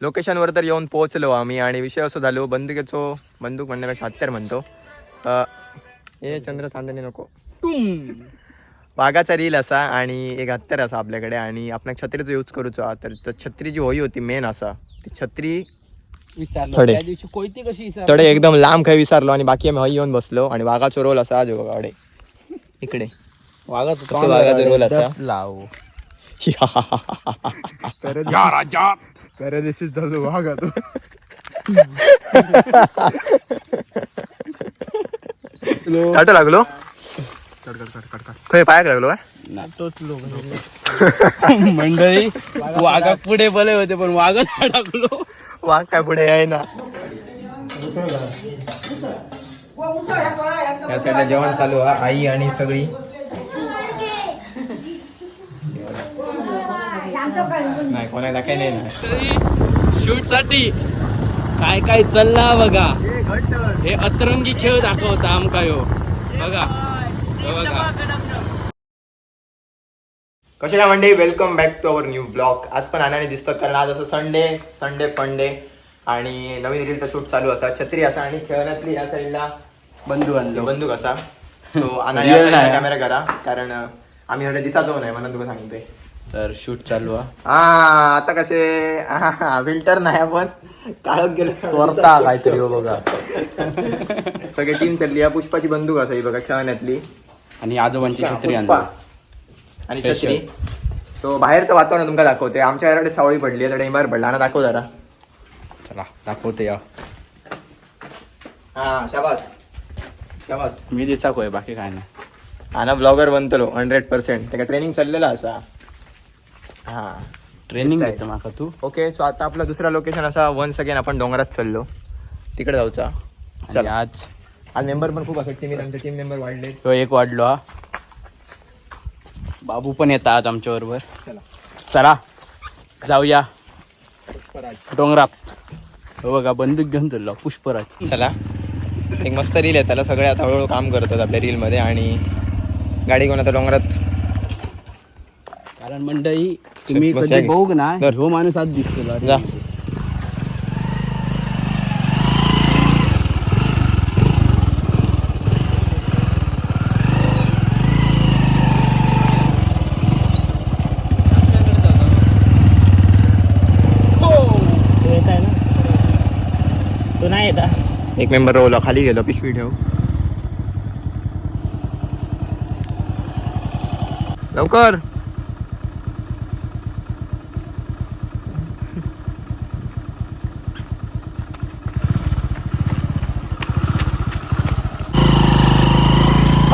लोकेशनवर तर येऊन पोहोचलो आम्ही आणि विषय असं झालो बंदुकीचो बंदूक म्हणण्यापेक्षा हत्यार म्हणतो. अ, हे चंद्र चांदणी नको. वाघाचा रील असा आणि एक हत्यार असा आपल्याकडे आणि आपण छत्रीचो यूज करूचो हा. तर तर छत्री जी होई होती मेन असा. ती छत्री विसरलो. थोडे. तडे एकदम लांब खाय विसरलो आणि बाकी आम्ही हई येऊन बसलो आणि वाघाचो रोल असा आज इकडे. वाघाचं वाघाचं रोल असा. लाव. पॅरालिसिस झालं वाघ आता काटो लागलो खय पायाक लागलो काय नाही तोच लोक मंडळी वाघा पुढे बले होते पण वाघच अडकलो वाघ काय पुढे आहे ना. या साईडला जेवण चालू आहे आई आणि सगळी. नाही कोणाला काही नाही ना. शूटसाठी काय काय चालला बघा. हे अतरंगी खेळ दाखवता आमका यो. बघा. हे बघा. कसे काय मंडळी welcome back to our new blog आज पण आणाने दिसतात कारण आज असं संडे संडे फंडे आणि नवीन रीलचा शूट चालू असा. छत्री असा आणि खेळण्यातली या साईडला बंधू आणलो. बंदूक असा. सो आणा या साईडला. कॅमेरा करा. कारण आम्ही एवढे दिसाचो नाही म्हणून तुला सांगते तर शूट चालू हा. आता कसे? विंटर नाही आपण. काळत गेलो. चोरता काहीतरी हो बघा. सगळी टीम चालली. आहे पुष्पाची बंदूक असा ही बघा खेळण्यातली. आणि आजोबांची छत्री पुष्पा. आणि Special. छत्री. तो बाहेरचं वातावरण तुमका दाखवते. आमच्या घराकडे सावळी पडली आहे तर इमार पडला. ना दाखव जरा. चला दाखवते या. हा शाबास. शाबास. मी दिसा खोय बाकी काय नाही. हा ब्लॉगर बनतलो हंड्रेड पर्सेंट त्याला ट्रेनिंग चाललेला असा. हा. ट्रेनिंग माका तू. ओके सो आता आपलं दुसरा लोकेशन असा वन्स अगेन आपण डोंगरात चाललो. तिकडे जाऊचा. चला. आज? आज मेंबर पण खूप असतात टीमीत आमचे टीम मेंबर वाढले. तो एक वाढलो हा. बाबू पण येतात आज आमच्या बरोबर. चला. चला जाऊया. डोंगरात. हो बघा बंदूक घेऊन चाललो पुष्पराज. चला. एक मस्त रील आहे त्याला सगळे आता हळूहळू काम करतात आपल्या रीलमध्ये आणि गाडी घेऊन आता डोंगरात कारण मंडळी तुम्ही कधी. बघू ना. ह्यो माणूस आज दिसतो जा. एक मेंबर रोवला खाली गेलो पिशवी ठेव लवकर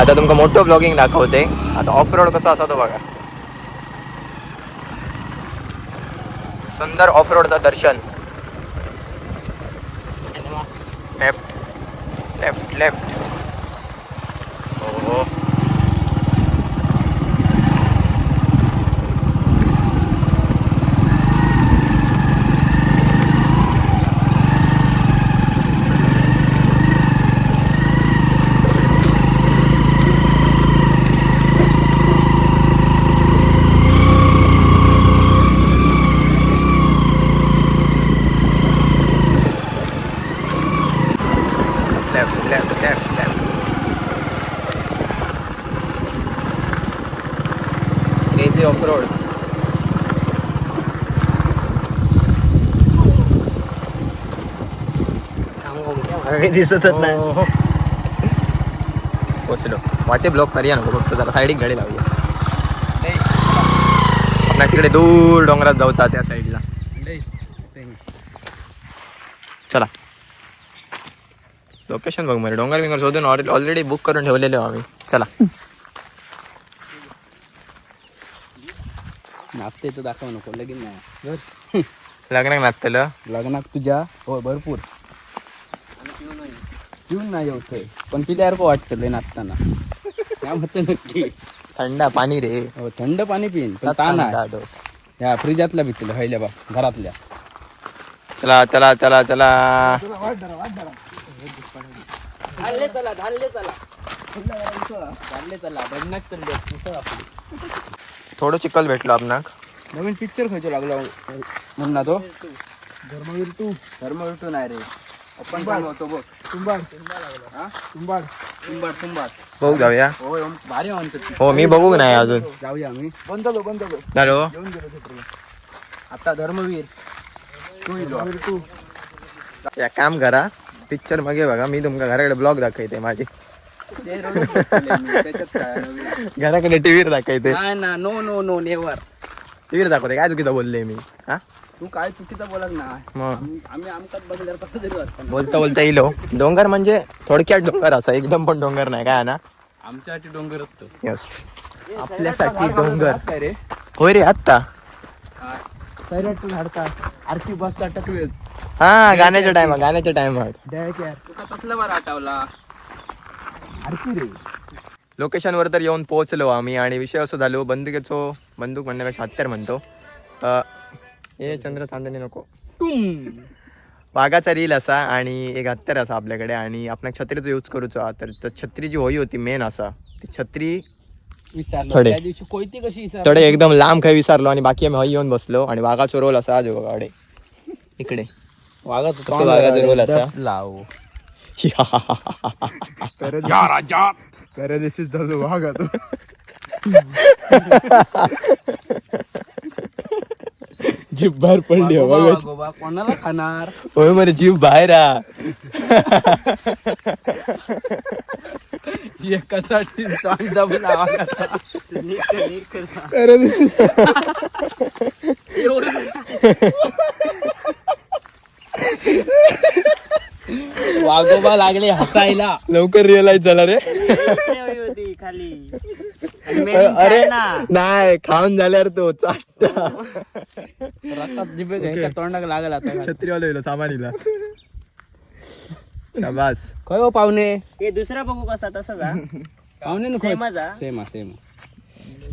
आता तुमका मोठं ब्लॉगिंग दाखवते. आता ऑफ़ रोड कसो असा तो बघा. सुंदर ऑफ़ रोडचं दर्शन. लेफ़्ट लेफ़्ट लेफ़्ट दिसतच नाही. पोचलो. वाटे ब्लॉक करूया नको फक्त जरा साईडिक गाडी लावूया. आपण तिकडे दूर डोंगरात जाऊचा त्या साईडला चला. लोकेशन बघ मला डोंगर बिंगर शोधून ऑलरेडी बुक करून ठेवलेले आम्ही. चला. नाचते तर दाखव नको लगीन नाही. लग्नाक नाचतलं? लग्नात तुझ्या हो भरपूर. पिऊन नाही होतोय पण पिल्यासारखं वाटतं लय नाचताना. त्या म्हणतं नक्की. थंड पाणी रे. हो थंड पाणी पिईन पण ताण आहे. दादो. ह्या फ्रीजातल्या पितलं हयल्या बा घरातल्या. चला चला चला चला. धाडले चला धाडले चला. धाडले चला बघण्यात तर मुसळ आपली. थोडं चिखल भेटलो आपणाक. नवीन पिक्चर खायचो लागलो म्हणला तो. धर्मवीर तू धर्मवीर तू नाही रे. आपण पण होतो बघ. तुंबाड. हा? तुंबाड. तुंबाड तुंबाड. बघू जाऊया. हो भारी. हो मी बघू नाही अजून. जाऊया आम्ही. बंदलो बंदलो हॅलो. घेऊन गेलो छत्री आता धर्मवीर. तू इलो तू. या काम करा. पिक्चर मागे बघा. मी तुमका घराकडे ब्लॉग दाखवते माझे. ते रोजच बघतोय मी, त्याच्यात काय नवीन. घराकडे टीव्हीवर दाखवते. नाही ना नो नो नो नेवर टीव्हीवर दाखवते. काय चुकीचं बोलले मी? हा? तू काय चुकीचं बोलत ना मग? आम्ही आम्ही आमकाच बघल्यावर कसं तरी वाटतं बोलता बोलता येलो डोंगर म्हणजे थोडक्यात डोंगर असा एकदम पण डोंगर नाही काय ना? आमच्यासाठी डोंगर असतो. यस आपल्यासाठी डोंगर. होय रे आत्ता? आरती टकवेत हा गाण्याच्या टायमा गाण्याच्या टायमात तुका कसलं बरं आठवला? आरती रे. लोकेशनवर तर येऊन पोहोचलो आम्ही आणि विषय असं झालो बंदुकीचो बंदूक म्हणण्यापेक्षा हत्यार म्हणतो. अ, हे चंद्र तांदणे नको. वाघाचा रील असा आणि एक हत्यार असा आपल्याकडे आणि आपण छत्रीचो यूज करूचो हा. तर तर छत्री जी होई होती मेन असा. ती छत्री विसरलो. थोडे. कोयती कशी तडे एकदम लांब खाय विसरलो आणि बाकी आम्ही हई येऊन बसलो आणि वाघाचो रोल असा आज बघा इकडे. वाघाचं वाघाचा रोल असा? लाव. जीभ बाहेर पडली हो बघा. कोणाला खाणार होय मरे जीभ बाहेर आ. एकासाठी. अरे वाघोबा लागले हसायला लवकर रिअलाइज झाला रे होती खाली अरे नाही खाऊन झाल्यावर तो चाटा रक्तात जिभे घ्यायच्या तोंडाक लागला आता. छत्रीवाला येलो सामानीला. शाबास. काय हो पाहुणे? हे दुसरा बघू कसा तसा जा. पाहुणे Same च हा? सेम सेम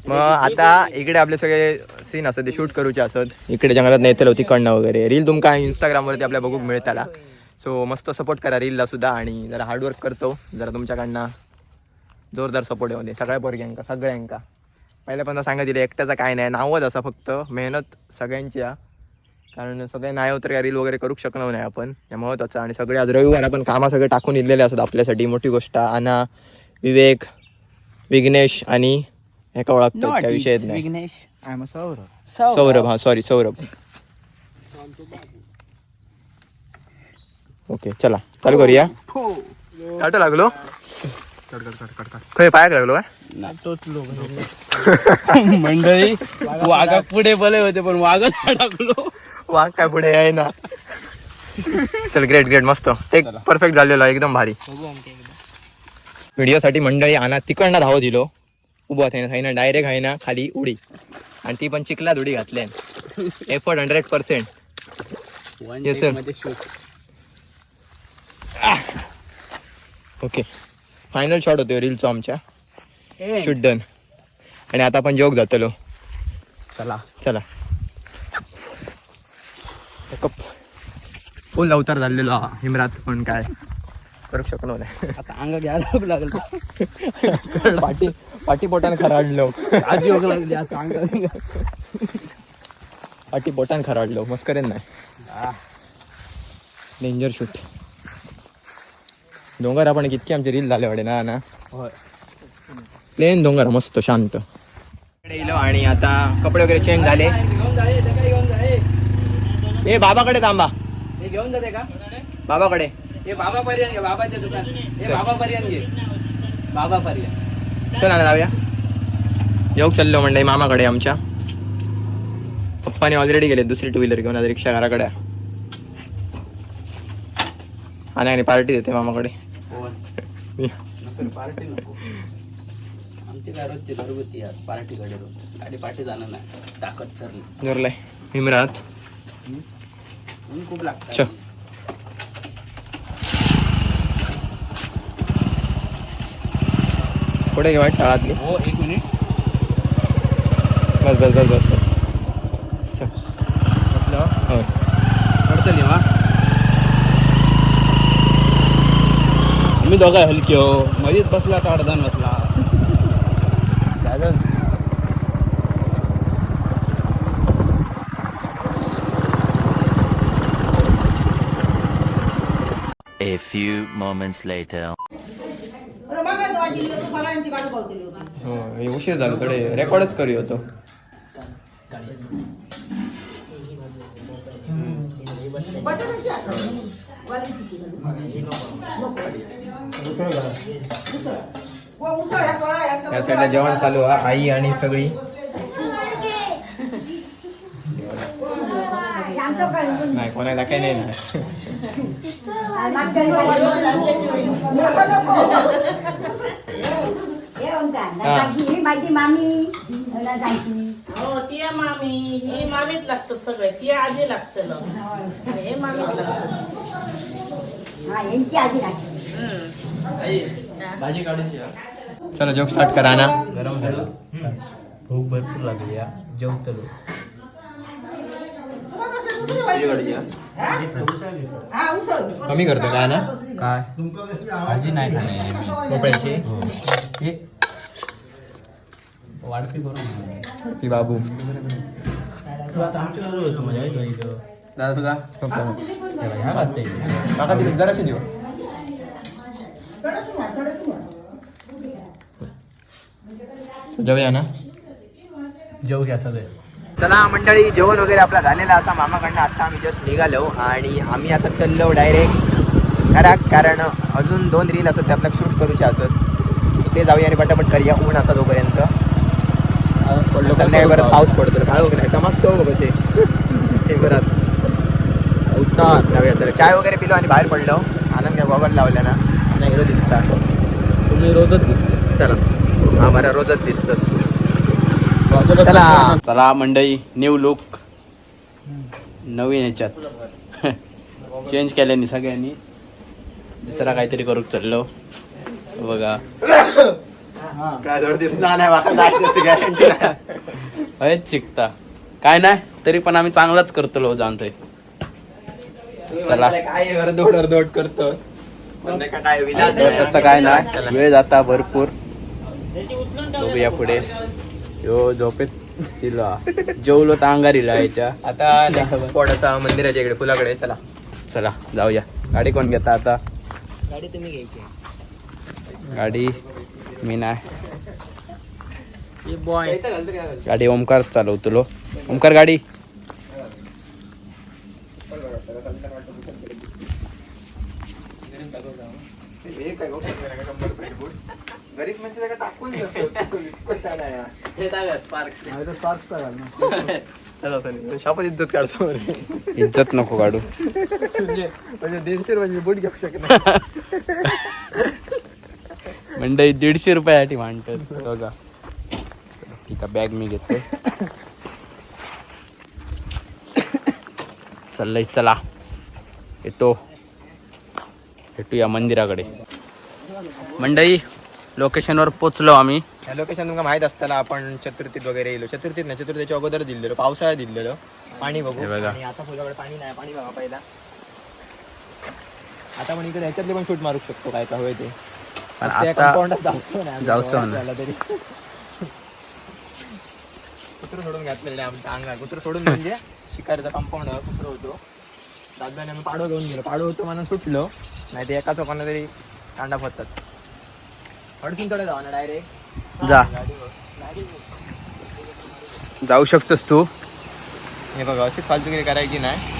मग आता इकडे आपले सगळे सीन असत ते शूट करूचे असत इकडे जंगलात नेतलो तिकडनं वगैरे. रील तुमका इंस्टाग्रामवरती आपल्या बघूक मिळताला. सो मस्त सपोर्ट करा रीलला सुद्धा आणि जरा हार्डवर्क करतो. जरा तुमच्याकडनं जोरदार सपोर्ट येऊ दे सगळ्या पोरग्यांका सगळ्यांका. पहिल्यापासून सांगा दिलं एकट्याचा काय नाही नावच असा फक्त मेहनत सगळ्यांची आहे. कारण सगळे नाही होत रील वगैरे करूक शकणार नाही आपण. या महत्वाचं आणि सगळे आज रविवार आपण कामा सगळे टाकून इलेले असतात आपल्यासाठी. मोठी गोष्ट आहे. आना विवेक विघ्नेश आणि एका ओळखतो काय विषयच नाही. विघ्नेश सौरभ हा सॉरी सौरभ. ओके चला चालू करूया. काट लागलो. खय पायाक लागलो काय मंडळी वाघा पुढे बले होते पण वाघच अडकलो वाघ काय पुढे आहे ना? चल ग्रेट ग्रेट मस्त. ते परफेक्ट झालेलं आहे एकदम भारी. व्हिडिओसाठी मंडळी आणा तिकडनं धाव दिलो उभा थायना थायना डायरेक्ट आहे ना खाली उडी. आणि ती पण चिखलात उडी घातल्या effort hundred percent. Okay final shot होतो रीलचो आमच्या. शूट डन आणि आता आपण जोग जातलो. चला. चला. फुल अवतार झालेलो हा हिमरात पण काय. करू शकलो नाही आता अंग घ्यायला लागलं. पाठी पाठी पोटान खराडलो आजी ओग लागली आता अंग पाठी पोटान खराडलो मस्करेन नाही. डेंजर शूट डोंगर आपण कितके आमचे रील झाले वाडे ना ना. प्लेन डोंगर मस्त शांत. इलो आणि आता कपडे वगैरे चेंज झाले. ए बाबाकडे थांबा. हे घेऊन जाते का? बाबाकडे. हे बाबा पर्यंत घे बाबाच्या दुकान. हे बाबा पर्यंत घे. बाबा पर्यंत. चला ना जाऊया. येऊ चाललो मंडई मामाकडे आमच्या. पप्पाने ऑलरेडी गेले दुसरी टू व्हीलर घेऊन आता रिक्षा घराकडे. आणि आणि पार्टी देते मामाकडे. पार्टी नको. आमची काय रोजची घरगुती आज पार्टीकडे रोज. गाडी नाही. ताकद हिमरात खूप लागतं. पुढे घे वाईट टाळातली. हो एक मिनिट. बस बस बस बस बस. चल. बसलो. हो पडतली वा मी दोघा हलकी हो. मध्येच बसला का अर्धान बसला. A few moments later. हो हे उशीर झालो थोडे रेकॉर्डच करूया तो या साईडला जेवण चालू आहे आई आणि सगळी. नाही कोणाला काही नाही ना. ही. माझी मामी. हो ती मामी. ही मामीच लागतात सगळे. ती आजी लागतं. हे मामीच लागतं. हा यांची आजी लागते. भाजी काढून जेवा चला जोक स्टार्ट करा ना. गरम झालं. भूक भरपूर लागली या. जेवतलो. कमी करतो काय ना? काय? भाजी नाही खाणार मी. भोपळ्याची हे. वाढपी करून ती बाबू. तू आता आमच्या बरोबर होतो म्हणजे आई इथं. दादा दिली जराशी देऊ. जाऊया ना? जेव घ्या सगळे. चला मंडळी जेवण वगैरे आपला झालेला असा. मामाकडनं आता आम्ही जस्ट निघालो आणि आम्ही आता चाललो डायरेक्ट घरात. कारण अजून दोन रील असत ते आपल्याला शूट करूचे असत ते जाऊया आणि पटापट करूया ऊन असा तोपर्यंत संध्याकाळी परत पाऊस पडतो. काय नाही चमकतो हो कसे ते परत. जाऊया तर चाय वगैरे पिलो आणि बाहेर पडलो. आनंद काय गॉगल लावल्या ना. नाही हिरो दिसता. तुम्ही रोजच दिसते. चला. हा मला रोजच दिसतस. चला. चला मंडई न्यू लुक नवीन ह्याच्यात चेंज केल्यानी सगळ्यांनी. दुसरा काहीतरी करूक चाललो? बघा. काय शिकता काय? नाही तरी पण आम्ही चांगलाच करतो जाणतोय चला. काय अर्धोड करतो तसं काय नाही. वेळ जाता भरपूर. बघूया पुढे. यो झोपेत दिला जेवलो तर अंगारीला यायच्या. आता स्पॉट असा मंदिराच्या इकडे फुलाकडे. चला. चला जाऊया. गाडी कोण घेता आता? गाडी तुम्ही घ्यायची गाडी मी नाही. बॉय गाडी ओमकार चालवतलो ओमकार गाडी. हे काय गो, शंभर बूट. गरीब म्हणजे त्याला टाकून. हे स्पार्क्स. शापात इज्जत काढतो म्हणजे इज्जत नको काढू. म्हणजे दीडशे रुपयाचे बूट घेऊ शकत नाही. मंडई दीडशे रुपयासाठी मांडतात. बघा. ठीक आहे बॅग मी घेतो चाललंय चला. येतो. भेटूया मंदिराकडे. मंडई लोकेशनवर पोचलो आम्ही. लोकेशन तुमका माहीत असताना आपण चतुर्थीत वगैरे येलो चतुर्थीत नाही चतुर्थीच्या अगोदर दिलेलो पावसाळ्यात दिलेलो. पाणी बघू. हे बघा. आणि आता फुलाकडे पाणी नाही पाणी बघा पहिला. आता पण इकडे ह्याच्यातले पण शूट मारू शकतो काय का होय ते. पण त्या आता compound त जाऊचो नाही आम्ही जाऊचो प्रवास नाही. झाला तरी. कुत्र सोडून घातलेलं आमच्या अंगात. कुत्र सोडून म्हणजे शिकारीचा कंपाऊंड कुत्र होतो. दादाने आम्ही पाडो घेऊन गेलो. पाडो होतो म्हणून सुटलो. नाही ते एका चौकांना तरी कांडा फतात अडचून थोडे जावा ना डायरेक्ट जा. जाऊ शकतोस तू. हे बघा अशी फालतुगिरी करायची नाही.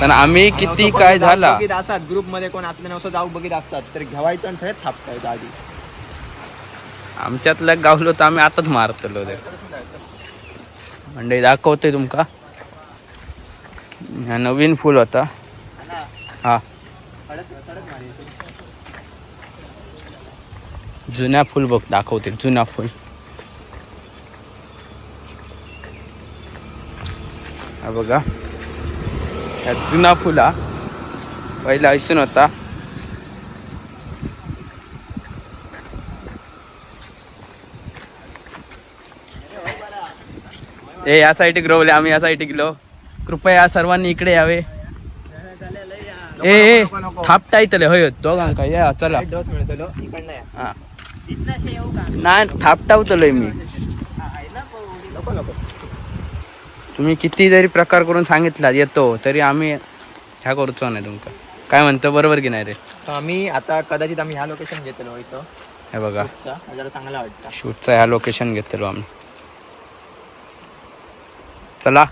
पण आम्ही किती काय झाला? बघित असतात ग्रुपमध्ये कोण असलं असं जाऊ बघित असतात. तर घेवायचं आणि थापतायचं आधी आमच्यातल्या गावलो तर आम्ही आताच मारतलो ते मंडई दाखवते तुमका. हा नवीन फुल होता. हा जुन्या फुल बघ दाखवते जुना फुल. हा बघा. हा जुना फुल पहिला ऐसून होता. ए या साईड ग्रोवले आम्ही या साईड गेलो. कृपया सर्वांनी इकडे यावे. ए थापटा इथले होय दोघांका या चला. डोस इकडनं हा. नाही थापटावतलोय मी. नको नको तुम्ही किती जरी प्रकार करून सांगितला येतो तरी आम्ही ह्या करूचो नाही तुमका काय म्हणतो बरोबर की नाही रे? आम्ही आता कदाचित आम्ही ह्या लोकेशन घेतलो इथं. हे बघा. जरा चांगला वाटतं. शूटचा ह्या लोकेशन घेतलो आम्ही. चला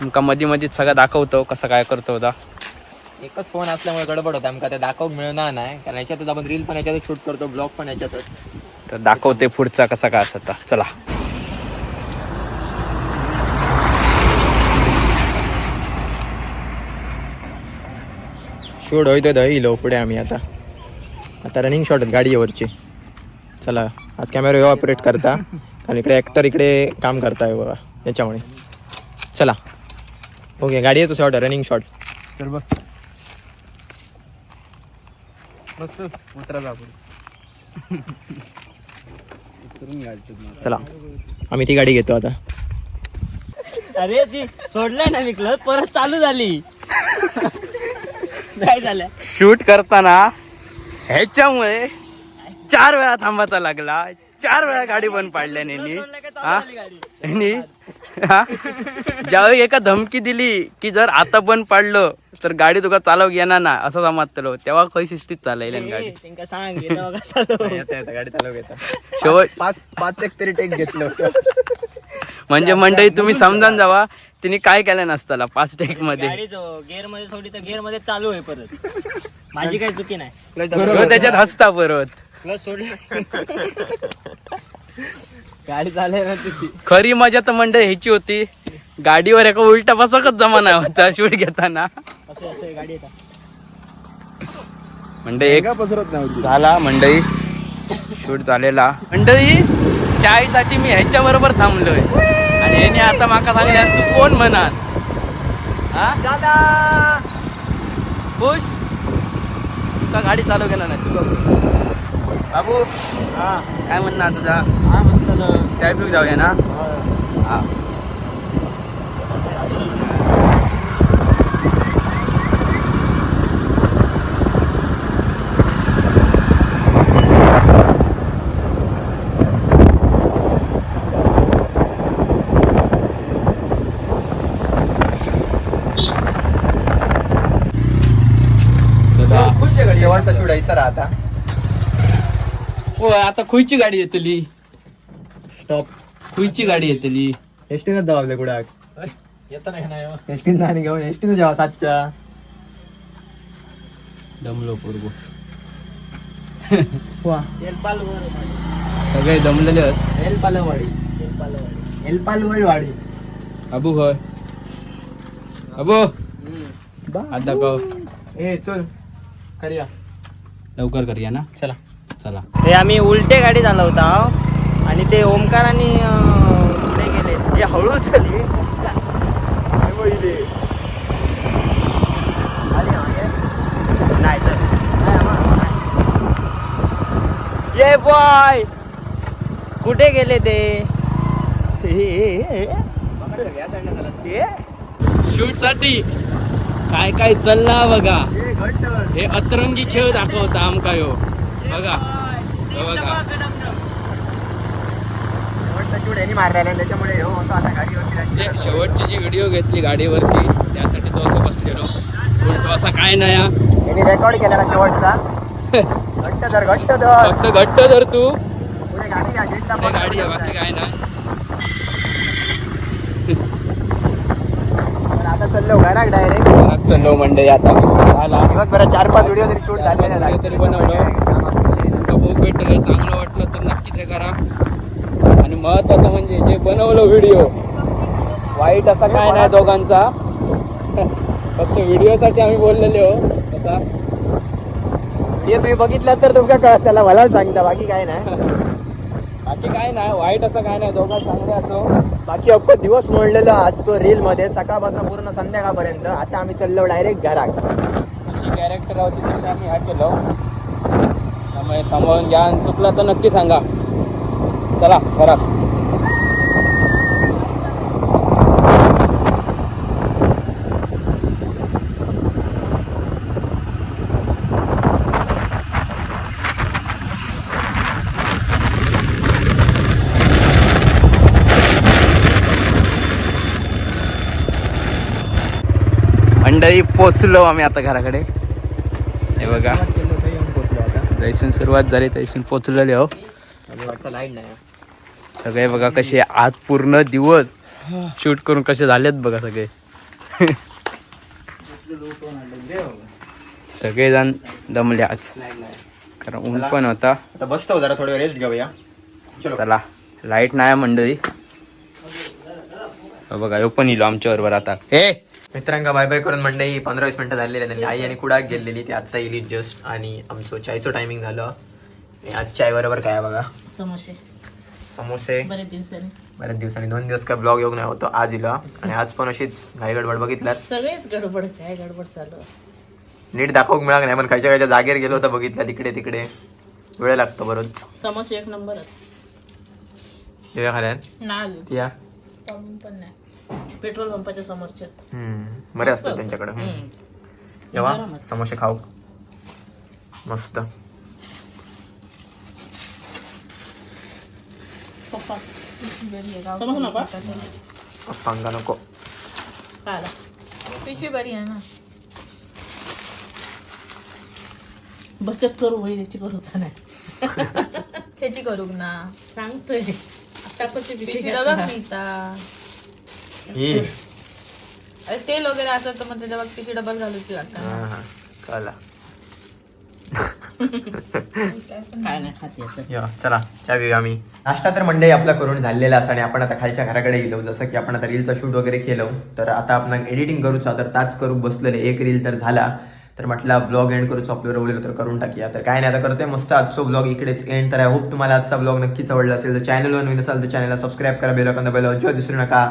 तुमका मधी मधीच सगळं दाखवतो कसं काय करतो होता एकच फोन असल्यामुळे गडबड होता. आमका ते दाखवूक मिळणार नाही. कारण याच्यातच आपण रील पण याच्यातच शूट करतो ब्लॉग पण याच्यातच. तर दाखवते पुढचा कसा काय असत चला. शूट होईतो दहिलो पुढे आम्ही आता. आता रनिंग शॉट आहेत गाडीवरचे. चला आज कॅमेरा ऑपरेट करता. कारण इकडे ॲक्टर इकडे काम करताय बघा. याच्यामुळे. चला. ओके गाडी येतो शॉट रनिंग शॉट तर बस. बस उतरा जा चला आम्ही ती गाडी घेतो आता. अरे ती सोडलाय ना मी क्लब परत चालू झाली. काय झालं? शूट करताना ह्याच्यामुळे चार वेळा थांबायचा लागला. चार वेळा गाडी बंद पाडल्या नेली? ज्यावेळी एका धमकी दिली की जर आता बंद पाडलं तर गाडी तुका चालव येणार ना असं समजतलो तेव्हा खय शिस्तीत चालयली गाडी. सांग येतं. गाडी चालू घेता शेवट पाच पाच एक तरी टेक घेतलं म्हणजे मंडळी तुम्ही समजान जावा तिने काय केलं नसताला पाच टेकमध्ये. गाडी गेअरमध्ये सोडली तर गेअरमध्ये चालू आहे परत. माझी काही चुकी नाही. त्याच्यात हसता परत. सोडली गाडी चालली ना तुझी खरी मजा तर मंडळी ह्याची होती. गाडीवर एका उलटा बसकच जमा नाही होता शूट घेताना. असं असं गाडी येतात मंडळी एक झाला मंडळी शूट झालेला. मंडळी चायसाठी मी ह्याच्या बरोबर थांबलोय. आणि याने आता माका सांगल्या तू कोण म्हणाल? हा? खुश? तुका गाडी चालू केला नाही. तू बघ. बाबू काय म्हणणार तुझा? चाय पिऊ जाऊया ना? हा. शेवटचा शूट आहे सर आता हो आता खुईची गाडी येतली. स्टॉप खुईची गाडी येतली. एसटीनच जाऊ आपल्या कुठे एसटीन नाही घेऊन एसटीन जावा सातच्या. दमलो पूर्व वा. सगळे दमलेले आहेत. एलपालवाडी एलपालवाडी वाडी अबू होय. अबू. आता कव ए चल. करूया. लवकर करूया ना? चला. चला. ते आम्ही उलटे गाडी चालवता आणि ते ओमकार आणि पुढे गेले? हे हळू चली. नाही चल ये बॉय कुठे गेले ते? शूटसाठी. काय काय चालला बघा. हे अतरंगी खेळ दाखवता आमका यो बघा. बघा मारलेला त्याच्यामुळे हो असं आता गाडीवरती ते शेवटची जी व्हिडिओ घेतली गाडीवरती त्यासाठी तो असं बसलेलो. पण तो असा काय नाही. त्यांनी रेकॉर्ड केलेला शेवटचा. घट्ट धर घट्ट धर. फक्त घट्ट धर तू. पुढे गाडी बाकी. काय नाही. चाललो घराक डायरेक्ट घरात चाललो मंडळी आता झाला. दिवसभरात चार पाच व्हिडिओ तरी शूट video तरी बनवलं. भेटलं चांगलं वाटलं तर नक्कीच हे करा. आणि महत्वाचं म्हणजे जे बनवलं व्हिडिओ वाईट असा काय नाही दोघांचा. फक्त व्हिडिओसाठी आम्ही बोललेले हो कसा हे तुम्ही बघितलं तर तुमका कळत त्याला मला सांगता बाकी काय नाही. बाकी काय नाही वाईट असं काय नाही दोघं चांगले असो. बाकी अख्खो दिवस मोडलेलो आजचो रील मध्ये सकाळपासून पूर्ण संध्याकाळपर्यंत. आता आम्ही चाललो डायरेक्ट घराक कॅरेक्टर होती तशी आम्ही हा केलो. त्यामुळे सांभाळून घ्या चुकला तर नक्की सांगा. चला करा. मंडळी पोचलो आम्ही आता घराकडे. हे बघा. जैसून सुरुवात झाली तैसून पोचलेले हो. सगळे बघा कसे आज पूर्ण दिवस शूट करून कसे झालेत बघा सगळे. सगळेजण दमले आज. कारण ऊन पण होता. बसतो जरा थोडं रेस्ट घेऊया. चलो. चला. लाइट नाही मंडळी. हो बघा ह्यो पण इलो आमच्या बरोबर आता. हे! मित्रांका बाय बाय करून मंडळी पंधरा वीस मिनिटं झालेली त्यांनी आई आणि कुडाक गेलेली ती आत्ता येईल जस्ट आणि आमचं चायचं टायमिंग झालं. आणि आज चाय बरोबर काय आहे बघा? समोसे. समोसे. दिवसांनी. बऱ्याच दिवसांनी. दोन दिवस काय ब्लॉग येऊन नाही होतो आज इला आणि आज पण अशी घाई गडबड बघितल्यात. सगळेच गडबड काय गडबड चालू. नीट दाखवूक मिळालं नाही पण खायच्या खायच्या जागेवर गेलो होतं बघितलं तिकडे तिकडे. वेळ लागतो बरोच. समोसे एक नंबरच जेव्हा खाल्यान नाही त्या पण नाही. पेट्रोल पंपाच्या समोरचे. हम्म, बरे असतात त्यांच्याकडे. हम्म. समोसे खाऊ. मस्त. पप्पा समोसा नका. सांगा पिशवी बरी आहे ना? बचत करू होईल याची करूचा नाही त्याची करू ना. सांगतोय. टाकाची पिशवी पिशवी. डबा पिता ही अरे तेल वगैरे असलं तर मग त्याच्या बाबतीत पिशवी डबा घालूची हा, हा. कळला काय नाही. या चला. चहा पिऊया आम्ही. नाश्ता तर मंडळी आपला करून झालेला असं आणि आपण आता खालच्या घराकडे गेलो. जसं की आपण आता रीलचा शूट वगैरे केलं. तर आता आपण एडिटिंग करूचा तर ताच करू बसलेले. एक रील तर झाला. तर म्हटलं ब्लॉग एंड करूच. अपलोड रवलेलं तर करून टाकूया. तर काय नाही आता करते मस्त आजचा ब्लॉग इकडेच एंड तर आय होप तुम्हाला आजचा ब्लॉग नक्कीच आवडला असेल. तर चॅनलवर नवीन असाल तर चॅनलला सबस्क्राईब करा. बेल बेल जॉय दिसू नका.